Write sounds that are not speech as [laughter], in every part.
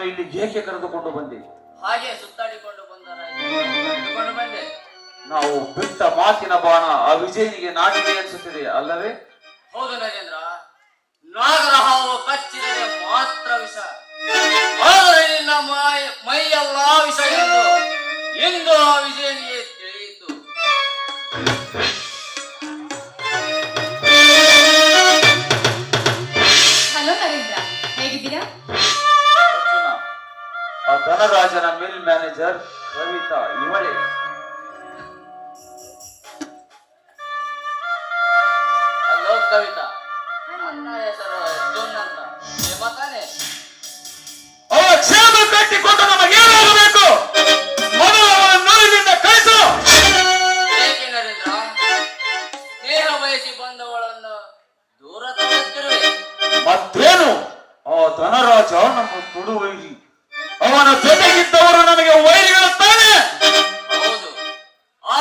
ನನ್ನನ್ನು ಇಲ್ಲಿ ಏಕೆ ಕರೆದುಕೊಂಡು ಬಂದಿ? ಹಾಗೆ ಸುತ್ತಾಡಿಕೊಂಡು ಬಂದ ಬಂದೆ. ನಾವು ಬಿಟ್ಟ ಮಾತಿನ ಬಾಣ ಆ ವಿಜಯನಿಗೆ ನಾಟಿದೆ ಅನಿಸುತ್ತಿದೆ ಅಲ್ಲವೇ? ಹೌದು ನರೇಂದ್ರ ನಾಗರ ಹಾವು ಕಚ್ಚಿದರೆ ಮಾತ್ರ ವಿಷ. ಆದರೆ ನಿನ್ನ ಮೈ ಮೈಯೆಲ್ಲ ವಿಷ ಎಂದು. ಇಂದು ಆ ವಿಜಯನಿಗೆ ಆ ಧನರಾಜನ ಮಿಲ್ ಮ್ಯಾನೇಜರ್ ಕವಿತಾ ಇವಳೇ ಹಲೋ ಕವಿತಾ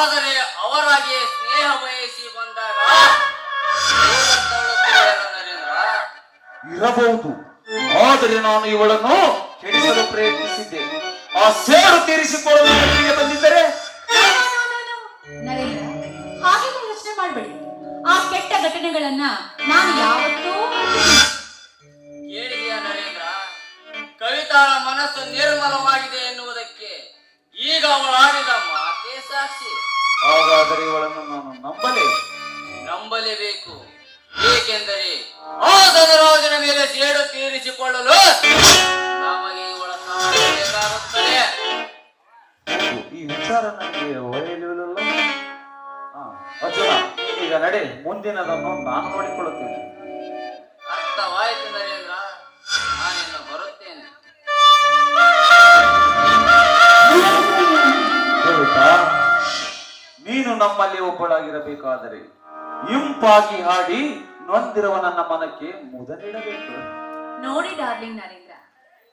ಆದರೆ ಅವರಾಗಿ ಸ್ನೇಹ ಬಯಸಿ ಬಂದಾಗ ಇರಬಹುದು. ಆದರೆ ನಾನು ಇವಳನ್ನು ಕೆಡಿಸಲು ಪ್ರಯತ್ನಿಸಿದ್ದೆ. ಆ ಸೇಡು ತೀರಿಸಿಕೊಳ್ಳಲು ನನಗೆ ಬಂದಿದ್ದರೆ? ನರೇಂದ್ರ ಹಾಗೆಲ್ಲ ಯೋಚನೆ ಮಾಡಬೇಡಿ. ಆ ಕೆಟ್ಟ ಘಟನೆಗಳನ್ನ ನಾನು ಯಾವತ್ತೂ ಕೇಳಿದೆಯ ನರೇಂದ್ರ? ಕವಿತಾಳ ಮನಸ್ಸು ನಿರ್ಮಲವಾಗಿದೆ ಎನ್ನುವುದಕ್ಕೆ ಈಗ ಅವಳಾಡಿದ ಮಾತೇ ಸಾಕ್ಷಿ. ಹಾಗಾದರೆ ಇವಳನ್ನು ನಾನು ನಂಬಲೇ ನಂಬಲೇಬೇಕು. ಏಕೆಂದರೆ ಆ ಧನರಾಜನ ಮೇಲೆ ಸೇಡು ತೀರಿಸಿಕೊಳ್ಳಲು ನಮಗೆ ಇವಳ ಸಹಾಯ ಬೇಕಾಗುತ್ತದೆ. ಈ ವಿಚಾರ ನನಗೆ ಒಳ್ಳೆಯಲ್ಲ ಹಾ ಅರ್ಜುನ ಈಗ ನಡೆ. ಮುಂದಿನದನ್ನು ನಾನು ನೋಡಿಕೊಳ್ಳುತ್ತೇನೆ. ನಮ್ಮಲ್ಲಿ ಒಬ್ಬಳಾಗಿರಬೇಕಾದರೆ ಇಂಪಾಗಿ ಹಾಡಿ ನೊಂದಿರುವ ನನ್ನ ಮನಕ್ಕೆ ಮುದ ನೀಡಬೇಕು ನೋಡಿ ಡಾರ್ಲಿಂಗ್ ನರೇಂದ್ರ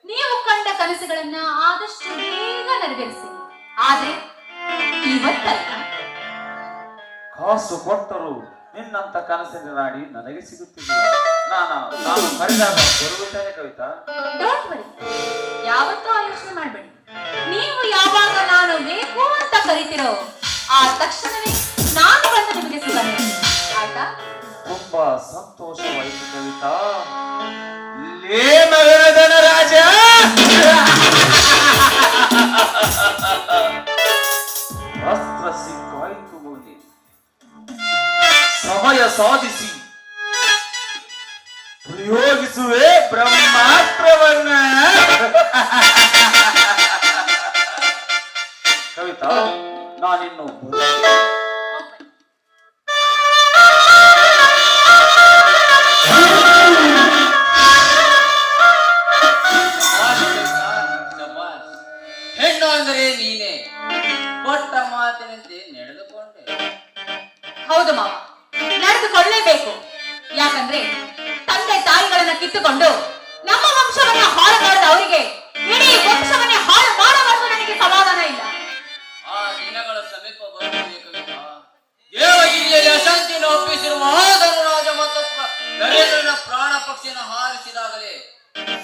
ನೀವು ಕಂಡ ಕನಸುಗಳನ್ನ ಆದಷ್ಟು ಬೇಗ ನೆರವೇರಿಸಿ. ಆದ್ರೆ ಇವತ್ತಲ್ಲ. ಕಾಸು ಕೊಟ್ಟರು ನಿನ್ನಂತ ಕನಸಿನ ನಾಡಿ ನನಗೆ ಸಿಗುತ್ತಿಲ್ಲ. ನಾನು ನಾನು ಕರೆದಾಗ ಬರುವುದೇ ಕವಿತಾ? ಡೋಂಟ್ ವರಿ ಯಾವತ್ತೂ ಆಲೋಚನೆ ಮಾಡಬೇಡಿ. ನೀವು ಯಾವಾಗ ನಾನು ಬೇಕು ಅಂತ ಕರಿತಿರೋ ಆ ತಕ್ಷಣವೇ ನಾನು ಬಂದು ನಿಮಗೆ ಸಿಗಲ್ಲ ಆಯ್ತಾ? ತುಂಬಾ ಸಂತೋಷವಾಯಿತು ಕವಿತಾ. ಲೇ ಮಗನ ರಾಜ ಅಸ್ತ್ರ ಸಿಕ್ಕಾಯಿತು ಮೌಲಿ ಸಮಯ ಸಾಧಿಸಿ. ಪ್ರಯೋಗಿಸುವೆ ಬ್ರಹ್ಮಾಸ್ತ್ರವನ್ನ. ಕವಿತಾ ನಾನಿನ್ನು. ಹೆಣ್ಣು ಅಂದರೆ ನೀನೆ ಕೊಟ್ಟ ಮಾತಿನಂತೆ ನಡೆದುಕೊಂಡೆ ಹೌದು ಮಾವ ನಡೆದುಕೊಳ್ಳಲೇಬೇಕು ಯಾಕಂದ್ರೆ ತಂದೆ ತಾಯಿಗಳನ್ನ ಕಿತ್ತುಕೊಂಡು ನಮ್ಮ ವಂಶವನ್ನ ಹಾಳು ಮಾಡಿದ ಅವರಿಗೆ ಇಡೀ ವಂಶವನ್ನೇ ಒಪ್ಪಿಸಿರುವ ಧನುರಾಜ ಮತ್ತು ಪ್ರ- ನರೇಂದ್ರನ ಪ್ರಾಣ ಪಕ್ಷಿಯನ್ನು ಹಾರಿಸಿದಾಗಲೇ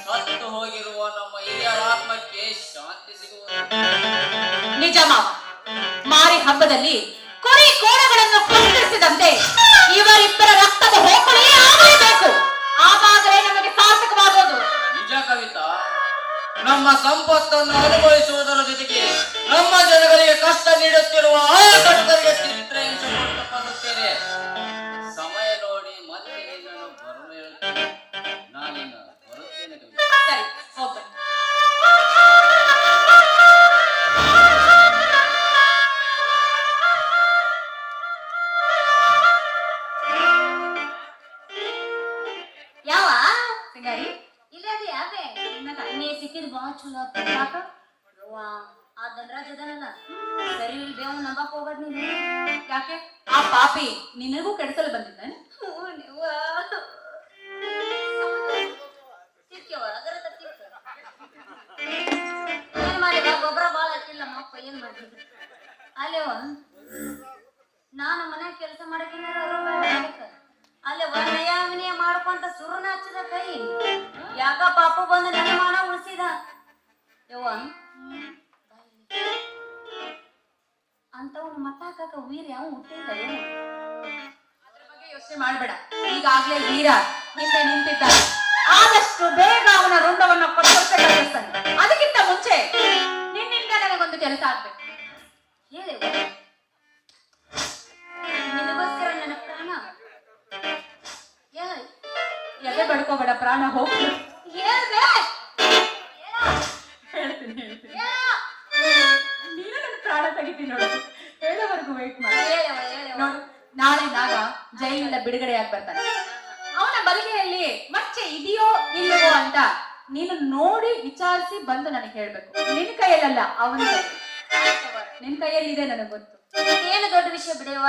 ಸತ್ತು ಹೋಗಿರುವ ನಮ್ಮ ಹಿರಿಯರ ಆತ್ಮಕ್ಕೆ ಶಾಂತಿ ಸಿಗುವ ನಿಜ ಮಾರಿ ಹಬ್ಬದಲ್ಲಿ ಕುರಿ ಕೋಣಗಳನ್ನು ಕತ್ತರಿಸಿದಂತೆ ಇವರಿಬ್ಬರ ರಕ್ತದ ಹೋಕಳಿ ಆಗಲೇಬೇಕು. ಆವಾಗಲೇ ನಮಗೆ ಸಾರ್ಥಕವಾಗುವುದು ನಿಜ ಕವಿತಾ ನಮ್ಮ ಸಂಪತ್ತನ್ನು ಅನುಭವಿಸುವುದರ ಜೊತೆಗೆ ನಮ್ಮ ಜನಗಳಿಗೆ ಕಷ್ಟ ನೀಡುತ್ತಿರುವ ಆ ಚಿತ್ರ ಚಿತ್ರಹಿಂಸೆ ಆ ಪಾಪಿ ನಿನಗೂ ಕೆಡಿಸಲು ಬಂದಿದ್ದಾನೆ? ಗೊಬ್ಬರ ಬಾಳ ಹಾಕಿಲ್ಲ ನಮ್ಮಪ್ಪ ಏನ್ ಮಾಡಿದ್ರು ಅಲ್ಲೇವ ನಾನು ಮನೆ ಕೆಲಸ ಮಾಡಕ್ಕಿನಾರ ಅಲ್ಲೇ ವನಯ ವಿನಯ ಮಾಡ್ಕೊಂತ ಸುರುನ ಹಚ್ಚಿದ ಕೈ. ಯಾಕ ಪಾಪ ಬಂದು ನನ್ನ ಮಾನ ಉಳಿಸಿದ? ಯವ್ವ ವೀರ್ ಯಾವ ಹುಟ್ಟಿಲ್ಲ ಏನು ಬಗ್ಗೆ ಯೋಚನೆ ಮಾಡಬೇಡ. ಈಗಾಗ್ಲೇ ವೀರ ಹಿಂದೆ ನಿಂತಿದ್ದಾನೆ. ಆದಷ್ಟು ಬೇಗ ಅವನ ರುಂಡವನ್ನು ಕೊಟ್ಟೆ ಕಳಿಸ್ತಾನೆ ಅದಕ್ಕಿಂತ ಮುಂಚೆ ನಿನ್ನಿಂದ ನನಗೊಂದು ಕೆಲಸ ಆಗ್ಬೇಕು. ಹೇಳಿ. ನಿನಗೋಸ್ಕರ ನನ್ನ ಪ್ರಾಣ. ಎದೆ ಬಡ್ಕೋಬೇಡ, ಪ್ರಾಣ ಹೋಗ್ಬೇಕು ಹೇಳ್ಬೇ ಬಿಡುಗಡೆಯಾಗಿ ಬರ್ತಾನೆ. ಅವನ ಬಲಿಗೆಯಲ್ಲಿ ಮಚ್ಚೆ ಇದೆಯೋ ಇಲ್ಲವೋ ಅಂತ ನೀನು ನೋಡಿ ವಿಚಾರಿಸಿ ಬಂದು ನನಗೆ ಹೇಳ್ಬೇಕು. ನಿನ್ ಕೈಯಲ್ಲ ಅವನ ನಿನ್ ಕೈಯಲ್ಲಿ ಇದೆ ನನಗೆ ಗೊತ್ತು. ಏನು ದೊಡ್ಡ ವಿಷಯ ಬಿಡೆಯುವ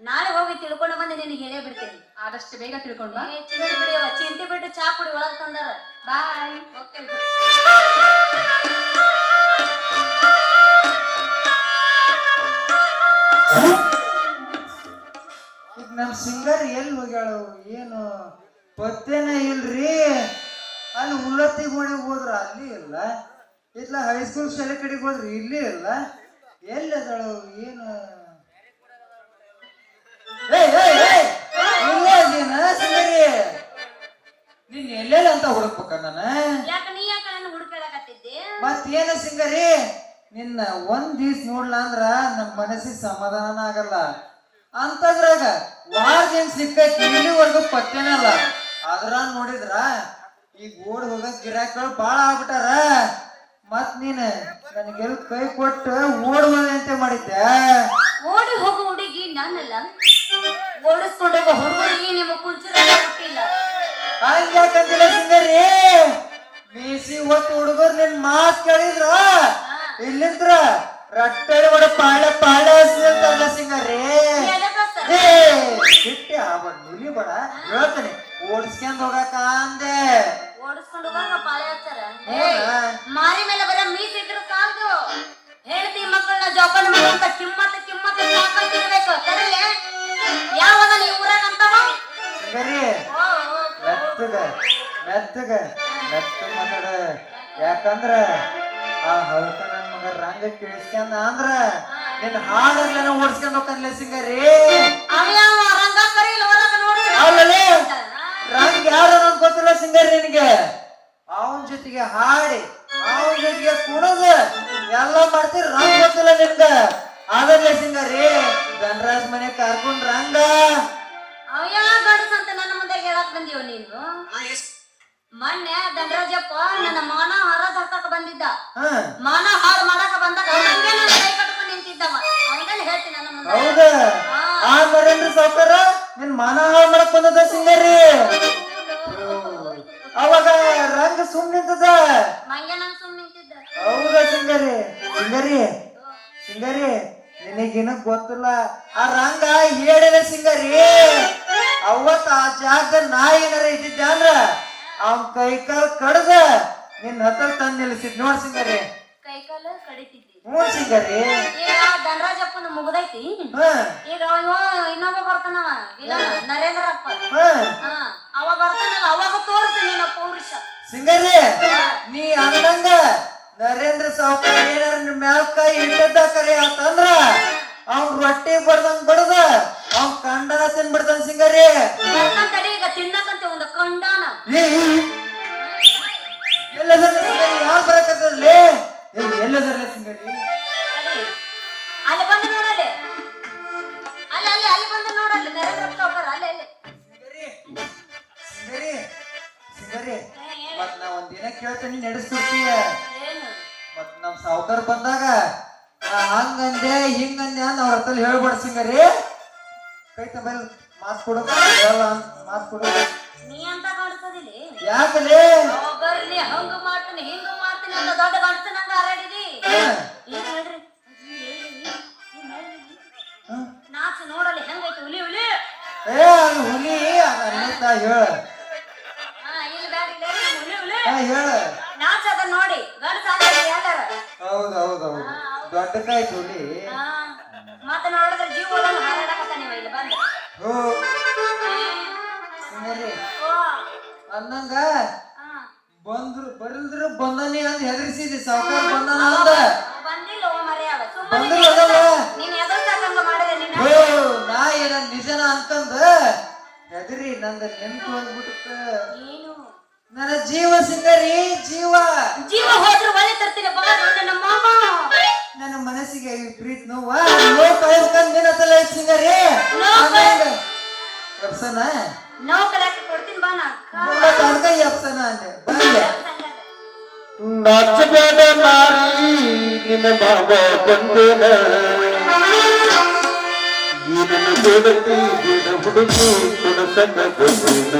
ನಾಳೆ ಹೋಗಿ ತಿಳ್ಕೊಂಡು ಬಂದು ನಿನಗೆ ಹೇಳೇ ಬಿಡ್ತೀನಿ. ಆದಷ್ಟು ಬೇಗ ತಿಳ್ಕೊಂಡು ಬಾ. ಏ, ಚಿಂತೆ ಬಿಡಿಯವ ಚಿಂತೆ ಬಿಟ್ಟು ಚಾ ಕುಡಿ ಒಳಗ್ ತಂದಾರ ಬಾಯ್. ಹೋಗ್ತೇವೆ [laughs] ನಮ್ ಸಿಂಗರ್ ಎಲ್ಲಿ ಹೋಗ್ಯಾಳ ಏನು ಪತ್ತೇನ ಇಲ್ರಿ. ಅಲ್ಲಿ ಉಲ್ಲತ್ತಿಗೆ ಮನೆಗೆ ಹೋದ್ರ ಅಲ್ಲಿ ಇಲ್ಲ. ಇಲ್ಲ ಹೈಸ್ಕೂಲ್ ಶಾಲೆ ಕಡೆಗೆ ಹೋದ್ರಿ ಇಲ್ಲಿ ಇಲ್ಲ. ಎಲ್ಲಿ ಅದಳು ಏನು? ಸಿಂಗರಿ? ನೀನ್ ಎಲ್ಲೆಲ್ಲ ಅಂತ ಹುಡುಕ್ಬೇಕ ನಾನು? ಮತ್ತೇನ ಸಿಂಗರಿ? ನಿನ್ನ ಒಂದ್ ದಿವ್ಸ ನೋಡ್ಲಾ ಅಂದ್ರ ನಮ್ ಮನಸ್ಸಿಗೆ ಸಮಾಧಾನ ಆಗಲ್ಲ. ಅಂತದ್ರಾಗ ವಾರ್ ಏನ್ ಸಿಕ್ಕ ಇಲ್ಲಿವರೆಗೂ ಪತ್ತೇನಲ್ಲ. ಅದ್ರ ನೋಡಿದ್ರ ಈಗ ಓಡ್ ಹೋಗಕ್ ಗಿರಾಕಿಗಳು ಬಾಳ ಆಗ್ಬಿಟ್ಟಾರ. ಮತ್ ನೀನ್ ನನಗೆಲ್ ಕೈ ಕೊಟ್ಟು ಓಡುವಲ್ಲಿ ಅಂತ ಮಾಡಿದ್ದೆ. ಓಡಿ ಹೋಗೋ ಹುಡುಗಿ ನಾನಲ್ಲ ಓಡಿಸ್ಕೊಂಡು ಹೋಗೋ ಹುಡುಗರಿಗೆ ನಿಮ್ಮ ಕುಂಚರ ಹುಟ್ಟಿಲ್ಲ. ಹಂಗ್ಯಾಕಂತಿಲ್ಲ ಸಿಂಗರಿ ಮೀಸಿ ಒಟ್ಟು ಹುಡುಗರು ನಿನ್ ಮಾತ್ ಕೇಳಿದ್ರ? ಇಲ್ಲಿಂದ್ರ ರಟ್ಟೆ ಒಡ ಪಾಳೆ ಪಾಳ ಸಿಂಗರಿ? ಏ ಬಿಟ್ಟೆ ಆವಡ್ ನುಲಿ ಬಡ. ಹೇಳ್ತೀನಿ ಓಡಿಸ್ಕೊಂಡ್ ಹೋಗಾಕ ಅಂದೆ. ಓಡಿಸ್ಕೊಂಡು ಹೋಗಾಕ ಪಾಳೆ ಹಚ್ಚಾರ? ಮಾರಿ ಮೇಲೆ ಬರ ಮೀಸ್ ಇದ್ರು ಸಾಲದು ಹೇಳ್ತಿ ಮಕ್ಕಳನ್ನ ಜೋಪಾನ ಮಾಡುವಂತ ಕಿಮ್ಮತ್ತ ಕಿಮ್ಮತ್ತ ಸಾಕಾಗಿರ್ಬೇಕು ಕರೀಲೆ ಯಾವಾಗ ನೀವು ಊರಾಗ ಅಂತವ? ಓ, ಮೆತ್ತಗ ಮೆತ್ತಗ ಮೆತ್ತ ಮಾತಾಡ. ಯಾಕಂದ್ರ ಆ ಹಳಕ ನನ್ ಮಗ ರಂಗ ಕೇಳಿಸ್ಕೊಂಡ ಅಂದ್ರ ನಿನ್ ಹಾಡಲ್ಲ ಓಡಿಸ್ಕೊಂಡ್ ಹೋಗ್ತಾನೆ ಸಿಂಗರಿ. ಯಾವ ರಂಗ ಯಾರು ಅನ್ನೋದ್ ಗೊತ್ತಿಲ್ಲ ಸಿಂಗರ್ ನಿನಗೆ. ಅವನ ಜೊತೆಗೆ ಹಾಡಿ ಅವನ ಜೊತೆಗೆ ಕುಣದ ಎಲ್ಲ ಮಾಡ್ತೀರಿ ರಂಗ ಗೊತ್ತಿಲ್ಲ ನಿಮ್ಗ ಅದಲ್ಲೇ ಸಿಂಗರಿ ಧನರಾಜ್ ಮನೆ ಕರ್ಕೊಂಡ್ ರಂಗ. ಅವ ಯಾವ ಅಂತ ನನ್ನ ಮುಂದೆ ಹೇಳಕ್ ಬಂದೀವ ನೀನು? ಮೊನ್ನೆ ಧನರಾಜಪ್ಪ ನನ್ನ ಮಾನ ಹರದ್ ಹಾಕಕ್ ಬಂದಿದ್ದ. ಹ. ಮಾನ ಹಾಳು ಮಾಡಕ ಬಂದಾಗ ಹಂಗೆ ನನ್ನ ಕೈ ಕಟ್ಕೊಂಡು ನಿಂತಿದ್ದವ ಅವನನ್ನ ಹೇಳ್ತೀನಿ ನನ್ನ ಮುಂದೆ ಹೌದ. ಆ ನರೇಂದ್ರ ಸಾವ್ಕಾರ? ನಿನ್ ಮಾನ ಹಾಳ ಮಾಡಕ್ ಬಂದದ ಸಿಂಗರಿ. ಅವಾಗ ರಂಗ ಸುಮ್ ನಿಂತದ. ಹೌದ ಸಿಂಗರಿ. ಸಿಂಗರಿ. ಸಿಂಗರಿ. ನಿನಗಿನ ಗೊತ್ತಿಲ್ಲ. ಆ ರಂಗ ಹೇಳಿದ ಸಿಂಗರಿ. ಅವತ್ತ ಆ ಜಾಗದ ನಾ ಏನಾರ ಇದ್ದಿದ್ದೆ ಅಂದ್ರ? ಅವನ್ ಕೈ ಕಾಲ್ ಕಡ್ದ ನಿನ್ ಹತ್ರ ತಂದ್ ನಿಲ್ಸಿದ್ ನೋಡ್ ಸಿಂಗರಿ. ಕೈ ಕಾಲು ಕಡಿತಿದ್ದಿ ಹ್ಞೂ ಸಿಂಗರಿ ಈಗ ಧನರಾಜಪ್ಪನ ಮುಗ್ದೈತಿ. ಹ. ಈಗ ಅವ ಇನ್ನೊಬ್ಬ ಬರ್ತಾನವ ಇಲ್ಲ ನರೇಂದ್ರಪ್ಪ. ಹ. ಹಾ. ಅವ ಬರ್ತಾನಲ್ಲ ಅವಾಗ ತೋರಿಸ್ತೀನಿ ನಿನ್ನ ಪೌರುಷ. ಸಿಂಗರಿ ನೀ ಅಂದಂಗ ನರೇಂದ್ರ ಸಾವ್ಕಾರ ಏನಾರ ನಿಮ್ ಮ್ಯಾಲ ಕೈ ಕರೆ ಅಂತಂದ್ರ ಅವ್ನ್ ರೊಟ್ಟಿ ಬಡ್ದಂಗ್ ಬಡದ ಅವ್ನ್ ಕಂಡನ ತಿನ್ಬಿಡ್ತಾನ ಸಿಂಗರಿ ಹಂಗಂದೆ ಹಿಂಗಂದೆ ಅಂತ ಅವ್ರ ಹತ್ರ ಹೇಳ್ಬೇಡ ಸಿಂಗರಿ. ಕೈ ತಬಲ್ ಮಾಸ್ಕ್ ಕೊಡು. ಹೇಳಲ್ಲ ಮಾಸ್ ಕೊಡು. ನೀ ಅಂತ ಯಾಕಲೇ ಬರ್ಲಿ ಹಂಗ ಮಾಡ್ತೀನಿ ಹಿಂಗ ಮಾಡ್ತೀನಿ ಅಂತ ದೊಡ್ಡ ನಂಗ ಹರಡಿದಿ ನಾಚು ಹೆಂಗೈತಿ ಹುಲಿ ಹುಲಿ? ಏ ಅದು ಹುಲಿ ಅದ ಹೇಳ. ಮತ್ತೆ ನೋಡಿದ್ರೆ ಜೀವ ಹೋಗಲ್ಲ ಹಾರಾಡಕತ್ತ ನೀವು ಇಲ್ಲಿ ಬಂದು? ಓ. ಹಾ ಬಂದ್ರು ಬರಲ್ದ್ರ ಬಂದನಿ ಅಂತ ಹೆದರಿಸಿದೆ. ಸಾವುಕಾರ ಬಂದನ ಅಂದ. ಬಂದಿಲ್ಲ ಓ ಸುಮ್ಮನೆ. ನೀನ್ ಮಾಡಿದೆ ನೀನ್. ಓ ನಾ ಏನ ನಿಜನ ಅಂತಂದ ಹೆದರಿ ನಂದ ನೆನ್ಪು ಹೋಗ್ಬಿಟ್ಟ. ಏನು? ನನ್ನ ಜೀವ ಸಿಂಗರಿ ಜೀವ. ಜೀವ ಹೋದ್ರು ಒಳ್ಳೆ ತರ್ತೀನಿ ಬಾ ಮಾಮ. ನನ್ನ ಮನಸ್ಸಿಗೆ ಈ ಪ್ರೀತ್ ನೋವ ಲೋ ಕಳ್ಸ್ಕೊಂಡ್ ನಿನ್ನ ತಲೆ ಐತ್ ಸಿಂಗರಿ ಲೋ ಆಮೇಲೆ ಎಪ್ಸನ ನೋವು ಕಲಾಕ ಕೊಡ್ತೀನಿ ಬಾ ನಾ. ಅಡ್ಕ ಎಪ್ಸನ ಅಂದೆ. ಬಂದೆ ನಾಚಬೇಡ ನಾರಿ ನಿನ್ನ ಬಾಬ ಬಂದೇನ. ಈ ನನ್ನ ಬೇಡತಿ ಬೇಡ ಹುಡುಗಿ ಕೊಡಸನ್ನ ಬಂದೇನ.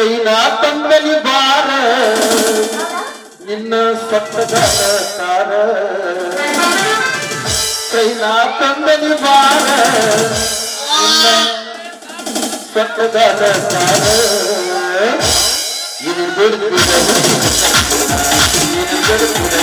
ಚೈನಾ ತಂದಲಿ ಬಾರ ನಿನ್ನ ಸತ್ತದಾನ ಸಾರ ಚೈನಾ ತಂದಲಿ ಬಾರ ನಿನ್ನ ಸತ್ತದಾನ ಸಾರ ಇದು ಬಿಡುತ್ತಿದೆ ಇದು ಬಿಡುತ್ತಿದೆ